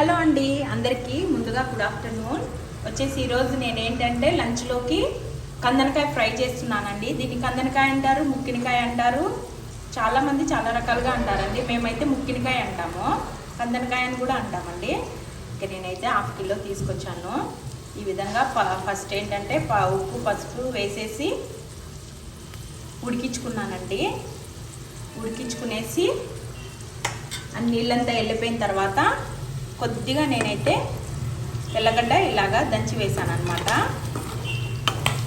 Hello అండి అందరికీ ముందుగా గుడ్ ఆఫ్టర్నూన్ వచ్చేసి ఈరోజు నేను ఏంటంటే లంచ్లోకి కందనకాయ ఫ్రై చేస్తున్నానండి. దీన్ని కందనకాయ అంటారు ముక్కినకాయ అంటారు. చాలామంది చాలా రకాలుగా అంటారండి. మేమైతే ముక్కినకాయ అంటాము. కందనకాయ అని కూడా అంటామండి. ఇక నేనైతే హాఫ్ కిలో తీసుకొచ్చాను. ఈ విధంగా ఫస్ట్ ఏంటంటే ఉప్పు పసుపు వేసేసి ఉడికించుకున్నానండి. ఉడికించుకునేసి నీళ్ళంతా వెళ్ళిపోయిన తర్వాత కొద్దిగా నేనైతే తెల్లగడ్డ ఇలాగా దంచి వేసాను అనమాట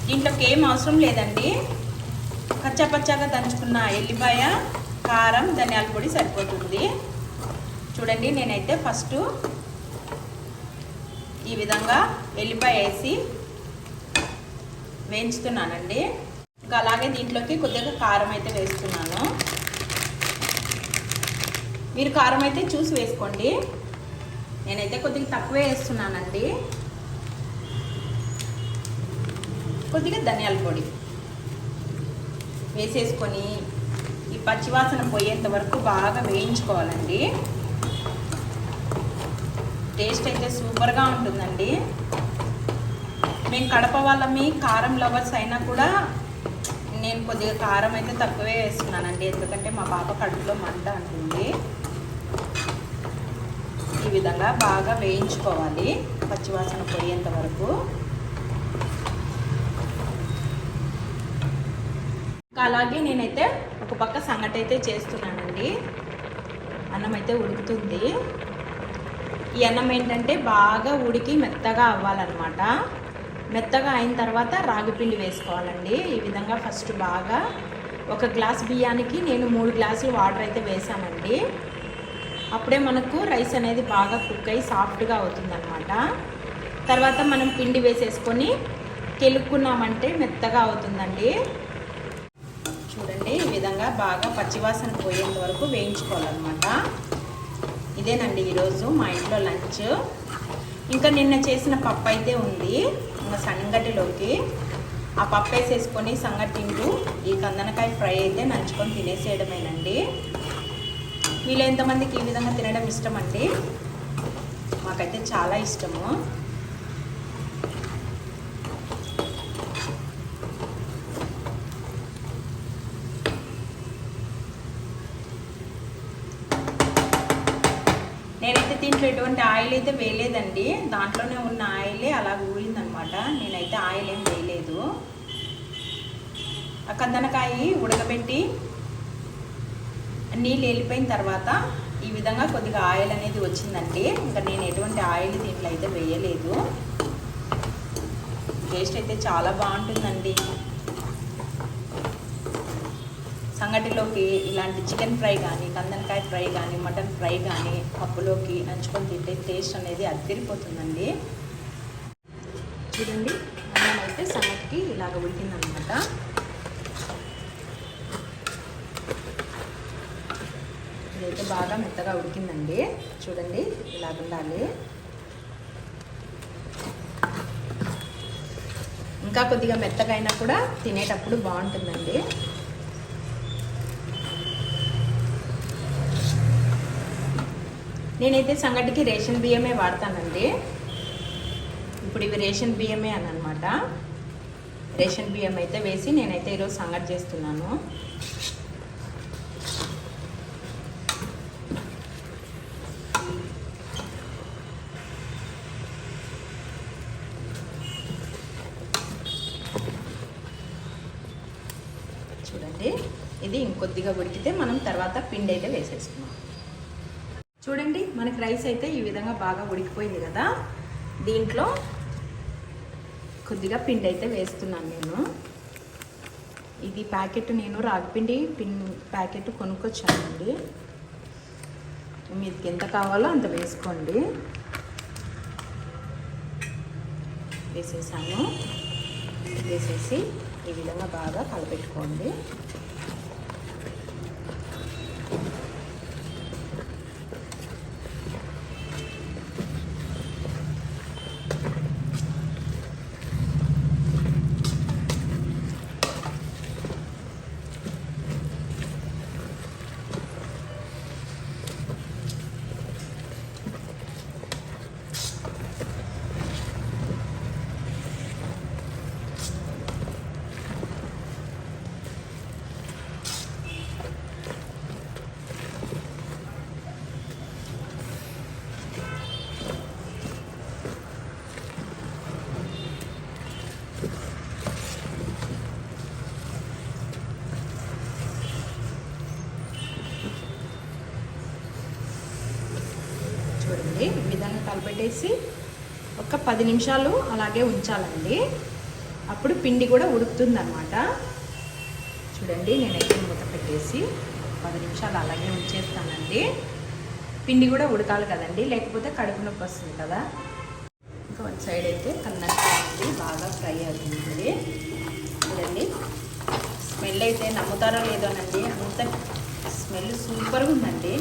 దీంట్లోకి ఏం అవసరం లేదండి. పచ్చాపచ్చాగా దంచుకున్న ఎల్లిపాయ కారం ధనియాల పొడి సరిపోతుంది. చూడండి నేనైతే ఫస్ట్ ఈ విధంగా ఎల్లిపాయ వేసి వేయించుతున్నానండి. ఇంకా అలాగే దీంట్లోకి కొద్దిగా కారం అయితే వేస్తున్నాను. మీరు కారం అయితే చూసి వేసుకోండి. నేనైతే కొద్దిగా తక్కువే వేస్తున్నానండి. కొద్దిగా ధనియాల పొడి వేసేసుకొని ఈ పచ్చివాసన పోయేంత వరకు బాగా వేయించుకోవాలండి. టేస్ట్ అయితే సూపర్గా ఉంటుందండి. మేము కడప వాళ్ళమి కారం లవర్స్ అయినా కూడా నేను కొద్దిగా కారం అయితే తక్కువే వేస్తున్నానండి. ఎందుకంటే మా పాప కడుపులో మంట అంటుంది. ఈ విధంగా బాగా వేయించుకోవాలి పచ్చివాసన పోయేంత వరకు. అలాగే నేనైతే ఒక పక్క సంగటి అయితే చేస్తున్నానండి. అన్నం అయితే ఉడుకుతుంది. ఈ అన్నం ఏంటంటే బాగా ఉడికి మెత్తగా అవ్వాలన్నమాట. మెత్తగా అయిన తర్వాత రాగిపిండి వేసుకోవాలండి. ఈ విధంగా ఫస్ట్ బాగా ఒక గ్లాస్ బియ్యానికి నేను మూడు గ్లాసులు వాటర్ అయితే వేసానండి. అప్పుడే మనకు రైస్ అనేది బాగా కుక్ అయ్యి సాఫ్ట్గా అవుతుందన్నమాట. తర్వాత మనం పిండి వేసేసుకొని కెలుక్కున్నామంటే మెత్తగా అవుతుందండి. చూడండి ఈ విధంగా బాగా పచ్చివాసన పోయేంత వరకు వేయించుకోవాలన్నమాట. ఇదేనండి ఈరోజు మా ఇంట్లో లంచ్. ఇంకా నిన్న చేసిన పప్పు అయితే ఉంది ఇంకా సంగటిలోకి ఆ పప్పు వేసేసుకొని సంగటి తింటూ ఈ కందనకాయ ఫ్రై అయితే నంచుకొని తినేసేయడమేనండి. వీళ్ళు ఎంతమందికి ఈ విధంగా తినడం ఇష్టం అండి మాకైతే చాలా ఇష్టము. నేనైతే దీంట్లో ఎటువంటి ఆయిల్ అయితే వేయలేదండి. దాంట్లోనే ఉన్న ఆయిలే అలా ఊరిందనమాట. నేనైతే ఆయిల్ ఏం వేయలేదు. ఆ కందనకాయ ఉడకబెట్టి నీళ్ళు వెళ్ళిపోయిన తర్వాత ఈ విధంగా కొద్దిగా ఆయిల్ అనేది వచ్చిందండి. ఇంకా నేను ఎటువంటి ఆయిల్ దీంట్లో అయితే వేయలేదు. టేస్ట్ అయితే చాలా బాగుంటుందండి. సంగటిలోకి ఇలాంటి చికెన్ ఫ్రై కానీ కందనకాయ ఫ్రై కానీ మటన్ ఫ్రై కానీ పప్పులోకి నంచుకొని తింటే టేస్ట్ అనేది అద్దరిపోతుందండి చూడండి అన్నం అయితే సంగటికి ఇలాగ ఉడికిందనమాట. ఇదైతే బాగా మెత్తగా ఉడికిందండి. చూడండి ఇలా ఉండాలి. ఇంకా కొద్దిగా మెత్తగా అయినా కూడా తినేటప్పుడు బాగుంటుందండి. నేనైతే సంగటికి రేషన్ బియ్యమే వాడతానండి. ఇప్పుడు ఇవి రేషన్ బియ్యమే అని అనమాట రేషన్ బియ్యం అయితే వేసి నేనైతే ఈరోజు సంగటి చేస్తున్నాను. చూడండి ఇది ఇంకొద్దిగా ఉడికితే మనం తర్వాత పిండి అయితే వేసేసుకున్నాం చూడండి మనకి రైస్ అయితే ఈ విధంగా బాగా ఉడికిపోయింది కదా. దీంట్లో కొద్దిగా పిండి అయితే వేస్తున్నాను నేను. ఇది ప్యాకెట్ నేను రాగిపిండి పిన్ ప్యాకెట్ కొనుక్కొచ్చానండి. మీకు ఎంత కావాలో అంత వేసుకోండి. వేసేసాను. వేసేసి ఈ విధంగా బాగా కలపెట్టుకోండి. పెట్టేసి ఒక పది నిమిషాలు అలాగే ఉంచాలండి. అప్పుడు పిండి కూడా ఉడుకుతుందనమాట చూడండి నేనైతే మూత పెట్టేసి పది నిమిషాలు అలాగే ఉంచేస్తానండి. పిండి కూడా ఉడకాలి కదండి లేకపోతే కడుపు నొప్పి వస్తుంది కదా. ఇంకా వన్ సైడ్ అయితే కన్నట్టు బాగా ఫ్రై అవుతుంది. చూడండి స్మెల్ అయితే నమ్ముతారో లేదోనండి అంత స్మెల్ సూపర్గా ఉందండి.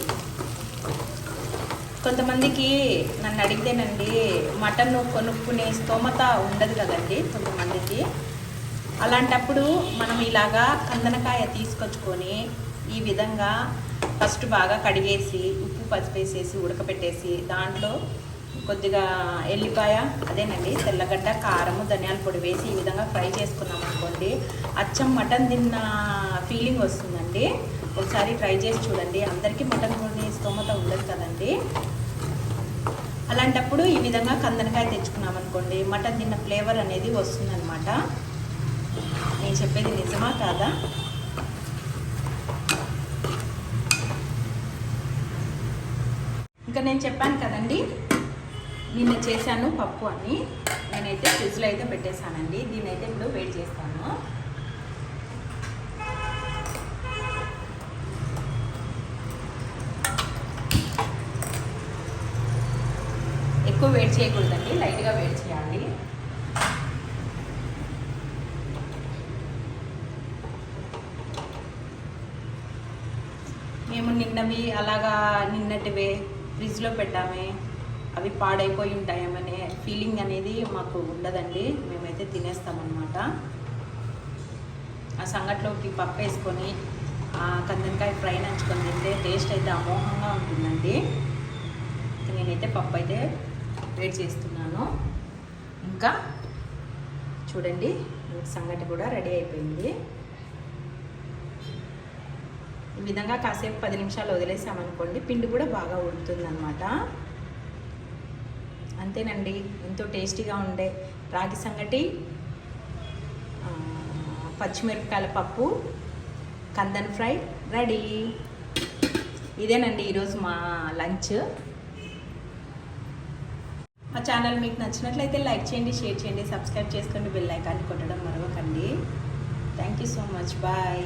కొంతమందికి నన్ను అడిగితేనండి మటన్ కొనుక్కునే స్తోమత ఉండదు కదండి కొంతమందికి. అలాంటప్పుడు మనం ఇలాగా కందనకాయ తీసుకొచ్చుకొని ఈ విధంగా ఫస్ట్ బాగా కడిగేసి ఉప్పు పసిపేసేసి ఉడకపెట్టేసి దాంట్లో కొద్దిగా ఎల్లిపాయ అదేనండి తెల్లగడ్డ కారము ధనియాల పొడి వేసి ఈ విధంగా ఫ్రై చేసుకున్నాం అనుకోండి అచ్చం మటన్ తిన్న ఫీలింగ్ వస్తుందండి. ఒకసారి ట్రై చేసి చూడండి. అందరికీ మటన్ కొన్ని స్తోమత ఉండదు కదండి. అలాంటప్పుడు ఈ విధంగా కందనకాయ తెచ్చుకున్నాం అనుకోండి మటన్ తిన్న ఫ్లేవర్ అనేది వస్తుందన్నమాట. నేను చెప్పేది నిజమా కాదా? ఇంకా నేను చెప్పాను కదండి నిన్న చేశాను పప్పు అని నేనైతే ఫ్రిడ్జ్లో అయితే పెట్టేశానండి. దీన్ని అయితే ఇప్పుడు వెయిట్ చేస్తాను. ఎక్కువ వెయిట్ చేయకూడదండి. లైట్గా వెయిట్ చేయాలి. మేము నిన్నవి అలాగా నిన్నటివే ఫ్రిడ్జ్లో పెట్టామే. అవి పాడైపోయి ఉంటాయమనే ఫీలింగ్ అనేది మాకు ఉండదండి. మేమైతే తినేస్తామన్నమాట. ఆ సంగట్లోకి పప్పు వేసుకొని కందనకాయ ఫ్రై నంచుకొని తింటే టేస్ట్ అయితే అమోఘంగా ఉంటుందండి. నేనైతే పప్పు అయితే వేడి చేస్తున్నాను. ఇంకా చూడండి సంగటి కూడా రెడీ అయిపోయింది. ఈ విధంగా కాసేపు పది నిమిషాలు వదిలేసామనుకోండి పిండి కూడా బాగా ఉడుతుంది అనమాట అంతేనండి. ఎంతో టేస్టీగా ఉండే రాగి సంగటి పచ్చిమిరపకాయల పప్పు కందన్ ఫ్రై రెడీ. ఇదేనండి ఈరోజు మా లంచ్. మా ఛానల్ మీకు నచ్చినట్లయితే లైక్ చేయండి షేర్ చేయండి సబ్స్క్రైబ్ చేసుకోండి బెల్ ఐకాన్ని కొట్టడం మరొకండి thank you so much. Bye.